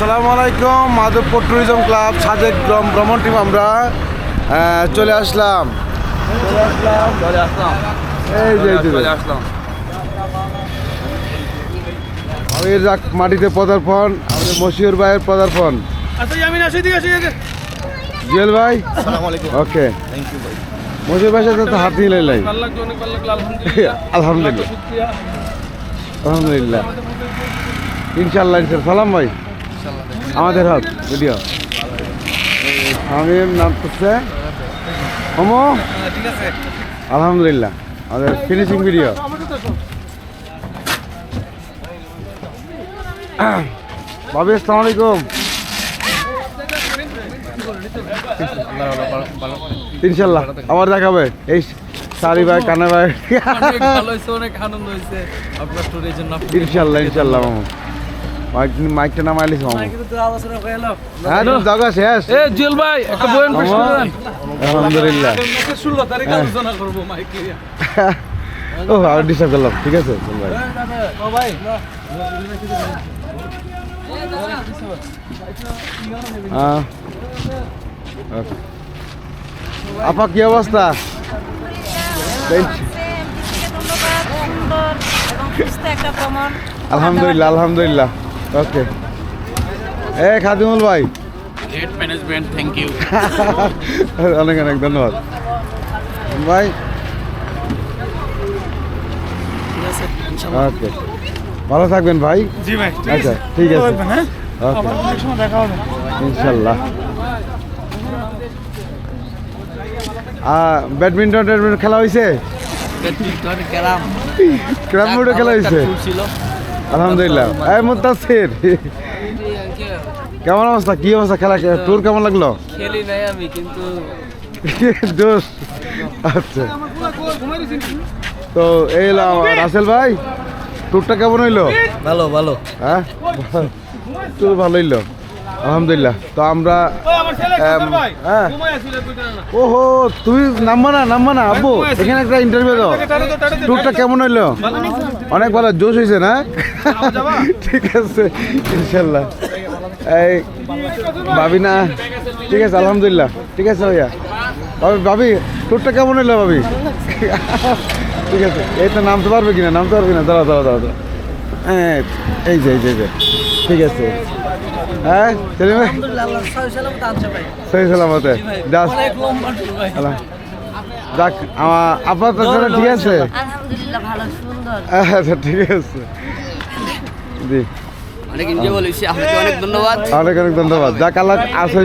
আসসালামু আলাইকুম Madhabpur tourism club Sajek ভ্রম- ভ্রমণ টিম আমরা চলে আসলাম। এই যে আমির রাখ মাটিতে পদার্পণ আমাদের মশিউর ভাইয়ের পদার্পণ। জুয়েল ভাই? ওকে মশিউর ভাই সাথে তো হাত নিয়ে লাই ভালো লাগল অনেক ভালো লাগল আলহামদুলিল্লাহ। আলহামদুলিল্লাহ। ইনশাল্লাহ ইনশাল্লাহ সালাম ভাই। আমাদের হাত ভিডিও আমির নাম করছে। হোমো ঠিক আছে আলহামদুলিল্লাহ। আমাদের ফিনিশিং ভিডিও ভাবি আসসালামু আলাইকুম। ইনশাল্লাহ আবার দেখাবে এই সারি ভাই কানা ভাই। অনেক ভালো হয়েছে অনেক আনন্দ হয়েছে। আপনার স্টোরের জন্য ইনশাল্লাহ ইনশাল্লাহ মামু মাইক মাইকটা নামাইলিস মামু। হ্যাঁ তুমি জায়গা শেষ এ জুয়েল ভাই একটা বয়ান পেশ মামা, আলহামদুলিল্লাহ। ষোলো তারিখ আলোচনা করব মাইক ও আর ডিস্টার্ব করলাম। ঠিক আছে চল ভাই। ও ভাই আপা কি অবস্থা? আলহামদুলিল্লাহ আলহামদুলিল্লাহ। ওকে এ খাদিমুল ভাই। গ্রেট ম্যানেজমেন্ট থ্যাংক ইউ অনেক অনেক ধন্যবাদ। ভাই। ওকে ভালো থাকবেন ভাই। জি ভাই আচ্ছা ঠিক আছে। হ্যাঁ? দেখা হবে। ইনশাল্লাহ। ব্যাডমিন্টন ট্যাডমিন্টন খেলা হয়েছে বোর্ডে খেলা হয়েছে আলহামদুলিল্লাহ। এই মুতাসির। কেমন অবস্থা? কি অবস্থা? খেলা ট্যুর কেমন লাগল? খেলি নাই আমি কিন্তু দোষ। আচ্ছা। তো এই রাসেল ভাই। ট্যুরটা কেমন হইল? ভালো ভালো। হ্যাঁ? ট্যুর ভালো হইল। আলহামদুলিল্লাহ। তো আমরা হ্যাঁ। ওহো তুমি নামবা না নামবা না আব্বু এখানে একটা ইন্টারভিউ দাও। ট্যুরটা কেমন হইল? অনেক ভালো। জোশ হয়েছে না? ঠিক আছে ইনশাল্লাহ। এই ভাবি না? ঠিক আছে আলহামদুলিল্লাহ। ঠিক আছে ভাইয়া। ভাবি ভাবি ট্যুরটা কেমন হইল ভাবি? ঠিক আছে এই তো নামতে পারবে কিনা? নামতে পারবে না দাঁড়াও দাঁড়াও দাঁড়াও দাঁড়াও। হ্যাঁ এই যে এই যে ঠিক আছে হ্যাঁ যাস যাক আপনার তো ঠিক আছে আচ্ছা ঠিক আছে অনেক অনেক ধন্যবাদ যাক আল্লাহ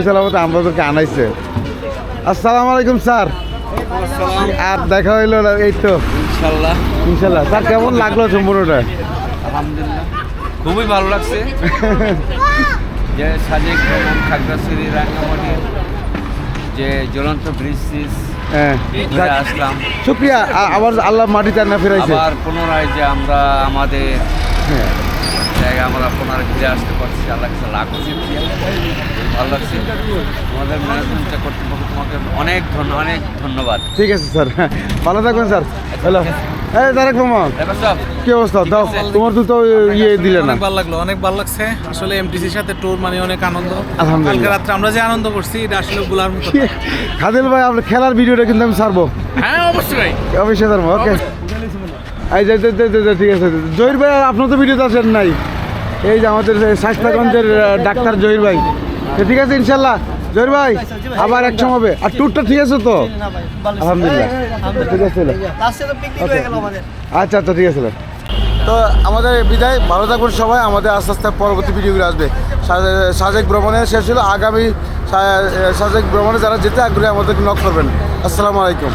সালামতে আমাদেরকে আনাইছে আসসালামু আলাইকুম স্যার আর দেখা হইল না, এই তো ইনশাল্লাহ ইনশাল্লাহ স্যার কেমন লাগল সম্পূর্ণটা আলহামদুলিল্লাহ। খুবই ভালো লাগছে। যে সাজেক ভ্রমণ খাগড়াছড়ি রাঙ্গামাটি যে জ্বলন্ত ব্রিজ হ্যাঁ। ঘুরে আসলাম। শুক্রিয়া আবার আল্লাহ মাটিতে না ফেরাইছে? আবার পুনরায় যে আমরা আমাদের হ্যাঁ। জায়গায় আমরা পুনরায় ফিরে আসতে পারছি আল্লাহ কাছে লাখ ভালো লাগছে। তোমাদের ম্যানেজমেন্টটা কর্তৃপক্ষ তোমাকে অনেক ধন্য অনেক ধন্যবাদ। ঠিক আছে স্যার। ভালো থাকবেন স্যার। হ্যালো। এই তারেক মামা কি অবস্থা? দাও। তোমার তো তো ইয়ে দিলে না। অনেক ভালো লাগল অনেক ভালো লাগছে। আসলে এমটিসির সাথে ট্যুর মানে অনেক আনন্দ। কালকে রাত্রে আমরা যে আনন্দ করছি এটা আসলে বলার মতো খাদিল ভাই আপনার খেলার ভিডিওটা কিন্তু আমি ছাড়বো। হ্যাঁ অবশ্যই ভাই। অবশ্যই ছাড়বো ওকে এই যে ঠিক আছে। জহির ভাই আপনার তো ভিডিওতে আসেন নাই। এই যে আমাদের স্বাস্থ্যগঞ্জের ডাক্তার জহির ভাই। ঠিক আছে ইনশাল্লাহ। জহির ভাই আবার এক সময় হবে। আর ট্যুরটা ঠিক আছে তো? আলহামদুলিল্লাহ। ঠিক আছে আচ্ছা আচ্ছা ঠিক আছে তো আমাদের বিদায়। ভালো থাকুন সবাই। আমাদের আস্তে আস্তে পরবর্তী ভিডিওগুলো আসবে। সাজেক ভ্রমণে শেষ হলো। আগামী সা- সাজেক ভ্রমণে যারা যেতে আগ্রহী আমাদেরকে নক করবেন। আসসালামু আলাইকুম।